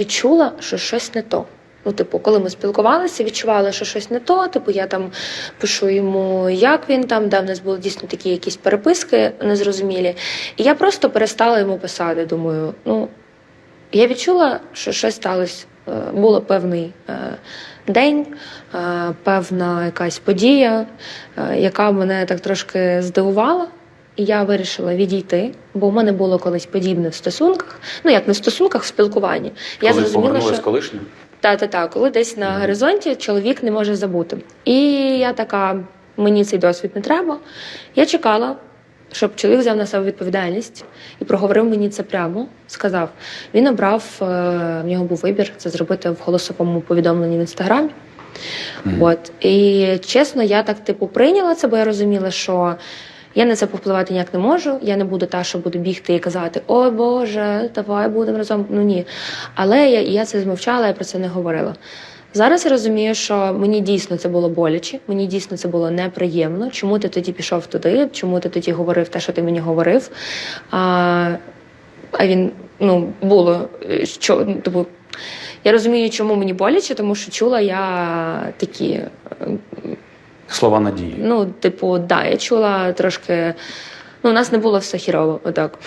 відчула, що щось не то. Ну, типу, коли ми спілкувалися, відчувала, що щось не то. Типу, я там пишу йому, як він там, де в нас були дійсно такі якісь переписки незрозумілі. І я просто перестала йому писати. Думаю, ну я відчула, що щось сталося. Е, Було певний е, день, е, певна якась подія, яка мене так трошки здивувала. І я вирішила відійти, бо в мене було колись подібне в стосунках. Ну як не в стосунках, в спілкуванні. Я Коли зрозуміла, повернулась що колишнім? та та та коли десь на Мгм. горизонті чоловік не може забути. І я така, мені цей досвід не треба. Я чекала, щоб чоловік взяв на себе відповідальність і проговорив мені це прямо. Сказав, він обрав, е, в нього був вибір це зробити в голосовому повідомленні в інстаграмі. Мгм. От і чесно, я так типу прийняла це, бо я розуміла, що я на це повпливати ніяк не можу. Я не буду та, що буду бігти і казати О Боже, давай будемо разом. Ну ні. Але я, я це змовчала, я про це не говорила. Зараз я розумію, що мені дійсно це було боляче, мені дійсно це було неприємно. Чому ти тоді пішов туди? Чому ти тоді говорив те, що ти мені говорив? А, а він ну було що ну, типу, я розумію, чому мені боляче, тому що чула я такі Слова надії. Ну, типу, да, я чула трошки. Ну, у нас не було все хірово, отак.